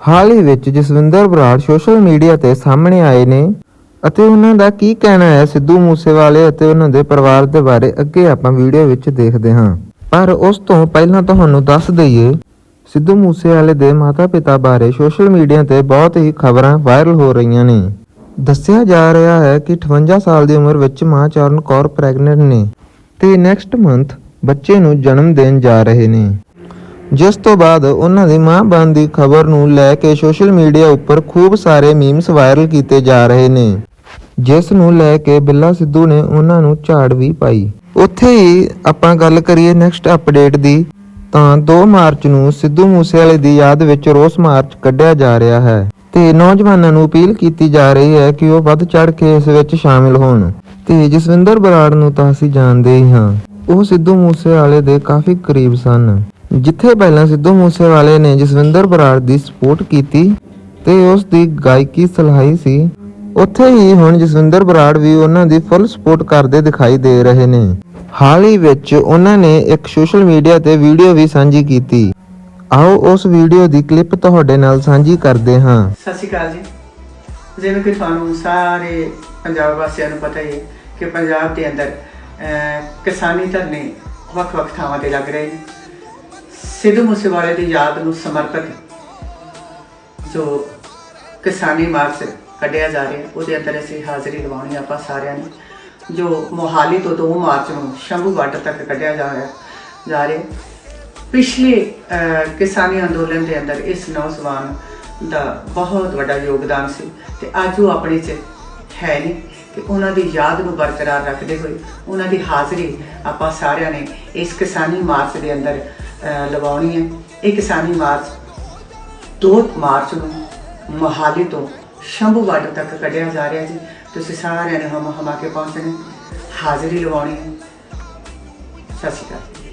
ਹਾਲ ਹੀ ਵਿੱਚ Jaswinder Brar social media ਤੇ ਸਾਹਮਣੇ ਆਏ ਨੇ ਅਤੇ ਉਹਨਾਂ ਦਾ ਕੀ ਕਹਿਣਾ ਹੈ ਸਿੱਧੂ ਮੂਸੇਵਾਲੇ ਅਤੇ ਉਹਨਾਂ ਦੇ ਪਰਿਵਾਰ ਦੇ ਬਾਰੇ ਅੱਗੇ ਆਪਾਂ ਵੀਡੀਓ ਵਿੱਚ ਦੇਖਦੇ ਹਾਂ। ਪਰ ਉਸ ਤੋਂ ਪਹਿਲਾਂ ਤੁਹਾਨੂੰ ਦੱਸ ਦਈਏ, ਸਿੱਧੂ ਮੂਸੇਵਾਲੇ ਦੇ ਮਾਤਾ-ਪਿਤਾ ਬਾਰੇ ਸੋਸ਼ਲ ਮੀਡੀਆ ਤੇ ਬਹੁਤ ਹੀ ਖਬਰਾਂ ਵਾਇਰਲ ਹੋ ਰਹੀਆਂ ਨੇ। ਦੱਸਿਆ ਜਾ ਰਿਹਾ ਹੈ ਕਿ 58 ਸਾਲ ਦੀ ਉਮਰ ਵਿੱਚ ਮਾਂ ਚਰਨ ਕੌਰ ਪ੍ਰੈਗਨੈਂਟ ਨੇ ਤੇ ਨੈਕਸਟ ਮੰਥ ਬੱਚੇ ਨੂੰ ਜਨਮ ਦੇਣ ਜਾ ਰਹੇ ਨੇ। ਜਿਸ ਤੋਂ ਬਾਅਦ ਉਹਨਾਂ ਦੀ ਮਾਂ ਬਣਨ ਦੀ ਖਬਰ ਨੂੰ ਲੈ ਕੇ ਸੋਸ਼ਲ ਮੀਡੀਆ ਉੱਪਰ ਖੂਬ ਸਾਰੇ ਮੀਮਸ ਵਾਇਰਲ ਕੀਤੇ ਜਾ ਰਹੇ ਨੇ, ਜਿਸ ਨੂੰ ਲੈ ਕੇ ਬਿੱਲਾ ਸਿੱਧੂ ਨੇ ਉਹਨਾਂ ਨੂੰ ਝਾੜ ਵੀ ਪਾਈ। ਉੱਥੇ ਹੀ ਆਪਾਂ ਗੱਲ ਕਰੀਏ ਨੈਕਸਟ ਅਪਡੇਟ ਦੀ, ਤਾਂ 2 ਮਾਰਚ ਨੂੰ ਸਿੱਧੂ ਮੂਸੇਵਾਲੇ ਦੀ ਯਾਦ ਵਿੱਚ ਰੋਸ ਮਾਰਚ ਕੱਢਿਆ ਜਾ ਰਿਹਾ ਹੈ ਤੇ ਨੌਜਵਾਨਾਂ ਨੂੰ ਅਪੀਲ ਕੀਤੀ ਜਾ ਰਹੀ ਹੈ ਕਿ ਉਹ ਵੱਧ ਚੜ ਕੇ ਇਸ ਵਿੱਚ ਸ਼ਾਮਿਲ ਹੋਣ। ਤੇ ਜਸਵਿੰਦਰ ਬਰਾੜ ਨੂੰ ਤਾਂ ਅਸੀਂ ਜਾਣਦੇ ਹੀ ਹਾਂ, ਉਹ ਸਿੱਧੂ ਮੂਸੇਵਾਲੇ ਦੇ ਕਾਫੀ ਕਰੀਬ ਸਨ। ਜਿੱਥੇ ਪਹਿਲਾਂ ਸਿੱਧੂ ਮੂਸੇਵਾਲੇ ਨੇ ਜਸਵਿੰਦਰ ਬਰਾੜ ਦੀ ਸਪੋਰਟ ਕੀਤੀ ਤੇ ਉਸ ਦੀ ਗਾਇਕੀ ਸਲਾਹੀ ਸੀ, ਉੱਥੇ ਹੀ ਹੁਣ ਜਸਵਿੰਦਰ ਬਰਾੜ ਵੀ ਉਹਨਾਂ ਦੀ ਫੁੱਲ ਸਪੋਰਟ ਕਰਦੇ ਦਿਖਾਈ ਦੇ ਰਹੇ ਨੇ। ਹਾਲ ਹੀ ਵਿੱਚ ਉਹਨਾਂ ਨੇ ਇੱਕ ਸੋਸ਼ਲ ਮੀਡੀਆ ਤੇ ਵੀਡੀਓ ਵੀ ਸਾਂਝੀ ਕੀਤੀ। ਆਓ ਉਸ ਵੀਡੀਓ ਦੀ ਕਲਿੱਪ ਤੁਹਾਡੇ ਨਾਲ ਸਾਂਝੀ ਕਰਦੇ ਹਾਂ। ਸਤਿ ਸ਼੍ਰੀ ਅਕਾਲ ਜੀ। ਜਿਵੇਂ ਕਿ ਤੁਹਾਨੂੰ ਸਾਰੇ ਪੰਜਾਬ ਵਾਸੀਆਂ ਨੂੰ ਪਤਾ ਹੀ ਹੈ ਕਿ ਪੰਜਾਬ ਦੇ ਅੰਦਰ ਕਿਸਾਨੀ ਧਰਨੇ ਵੱਖ-ਵੱਖ ਥਾਵਾਂ ਤੇ ਲੱਗ ਰਹੇ ਨੇ। ਸਿੱਧੂ ਮੂਸੇਵਾਲੇ ਦੀ ਯਾਦ ਨੂੰ ਸਮਰਪਿਤ ਜੋ ਕਿਸਾਨੀ ਮਾਰਚ ਕੱਢਿਆ ਜਾ ਰਿਹਾ, ਉਹਦੇ ਅੰਦਰ ਅਸੀਂ ਹਾਜ਼ਰੀ ਲਵਾਉਣੀ ਆਪਾਂ ਸਾਰਿਆਂ ਨੇ, ਜੋ ਮੋਹਾਲੀ ਤੋਂ 2 ਮਾਰਚ ਨੂੰ ਸ਼ੰਭੂ ਵਾਟਰ ਤੱਕ ਕੱਢਿਆ ਜਾ ਰਿਹਾ ਜਾ ਰਿਹਾ। ਪਿਛਲੇ ਕਿਸਾਨੀ ਅੰਦੋਲਨ ਦੇ ਅੰਦਰ ਇਸ ਨੌਜਵਾਨ ਦਾ ਬਹੁਤ ਵੱਡਾ ਯੋਗਦਾਨ ਸੀ ਤੇ ਅੱਜ ਉਹ ਆਪਣੇ 'ਚ ਹੈ ਨਹੀਂ ਤੇ ਉਹਨਾਂ ਦੀ ਯਾਦ ਨੂੰ ਬਰਕਰਾਰ ਰੱਖਦੇ ਹੋਏ ਉਹਨਾਂ ਦੀ ਹਾਜ਼ਰੀ ਆਪਾਂ ਸਾਰਿਆਂ ਨੇ ਇਸ ਕਿਸਾਨੀ ਮਾਰਚ ਦੇ ਅੰਦਰ ਲਵਾਉਣੀ ਹੈ। ਇਹ ਕਿਸਾਨੀ ਮਾਰਚ 2 ਮਾਰਚ ਨੂੰ ਮੋਹਾਲੀ ਤੋਂ ਸ਼ੰਭੂ ਬਾਰਡਰ ਤੱਕ ਕੱਢਿਆ ਜਾ ਰਿਹਾ ਜੀ। ਤੁਸੀਂ ਸਾਰਿਆਂ ਨੇ ਹਮ ਹਮਾ ਕੇ ਪਹੁੰਚਣਾ ਹਾਜ਼ਰੀ ਲਵਾਉਣੀ ਹੈ। ਸਤਿ ਸ਼੍ਰੀ ਅਕਾਲ।